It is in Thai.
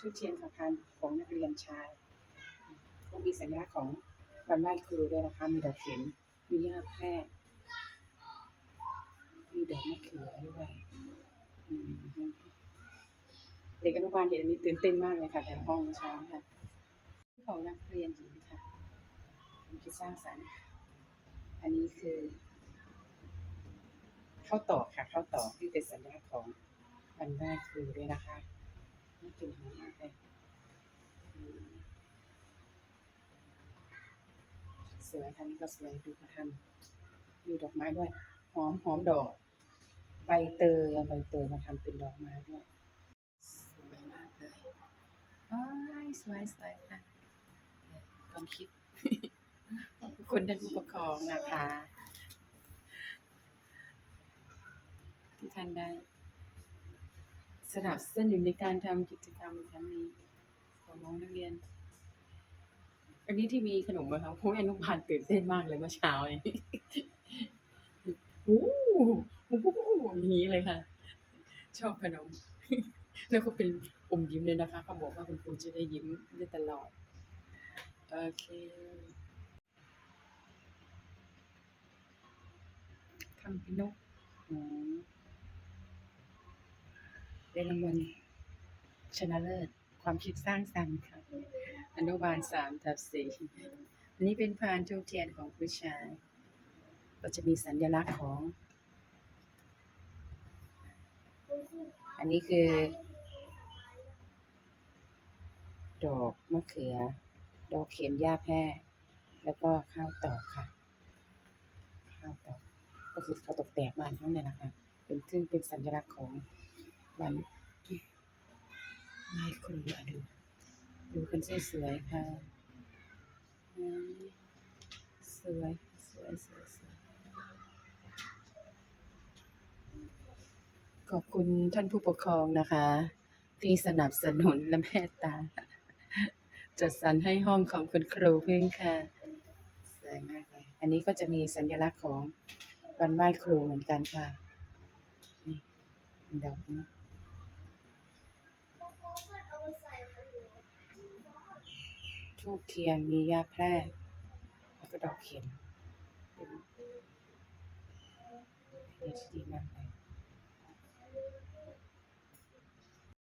ทุเทียนสำคัญของนักเรียนชายก็มีสัญลักษณ์ของวันไหว้ครูด้วยนะคะมีดอกเข็มมีหญ้าแพรกมีดอกมะเขือด้วยเด็กอนุบาลเห็นอันนี้ตื่นเต้นมากเลยค่ะ แต่ห้องเช้าค่ะของนักเรียนหญิงค่ะคิดสร้างสรรค์ อันนี้คือข้าวตอกค่ะข้าวตอกที่เป็นสัญลักษณ์ของวันไหว้ครูด้วยนะคะน่ากินมากเลยอืม สวยค่ะนี่ก็สวยดูเขาทำมีดอกไม้ด้วย หอมหอมดอก ใบเตยเอาใบเตยมาทำเป็นดอกไม้ด้วย สวยมากเลยว้ายสวยสวยค่ะความคิดขอบคุณท่านผู้ปกครองนะคะ ที่ท่านได้ สนับสนุนในการทำกิจกรรมครั้งนี้ของน้องนักเรียน อันนี้ที่มีขนมไหมคะพวกอนุบาลตื่นเต้นมากเลยเมื่อเช้านี้โอ้โหอย่างนี้เลยค่ะ ชอบขนม แล้วก็เป็นอมยิ้มเลยนะคะเขาบอกว่าคุณครูจะได้ยิ้มได้ตลอด โอเคทำเป็นนกอ๋อ ได้รางวัลชนะเลิศความคิดสร้างสรรค์ค่ะอนุบาลสามทับสี่อันนี้เป็นพานทูเทียนของผู้ชาย ก็จะมีสัญลักษณ์ของ อันนี้คือ ดอกมะเขือ ดอกเข็มหญ้าแพรกแล้วก็ข้าวตอกค่ะ ข้าวตอกก็คือข้าวตอกแตกบ้านเขาเนี่ยนะคะ เป็นซึ่งเป็นสัญลักษณ์ของ วันไหว้ครูอะดู ดูกันสวยๆค่ะ สวย สวย สวยสวยขอบคุณท่านผู้ปกครองนะคะ ที่สนับสนุนและเมตตา จัดสรรให้ห้องของคุณครูเพึ่งค่ะสวยมากเลยอันนี้ก็จะมีสัญลักษณ์ของวันไหว้ครูเหมือนกันค่ะนี่เป็นดอกนี้ ทูบเทียนมีหญ้าแพร่แล้วก็ดอกเข็มเป็นดีมากเลย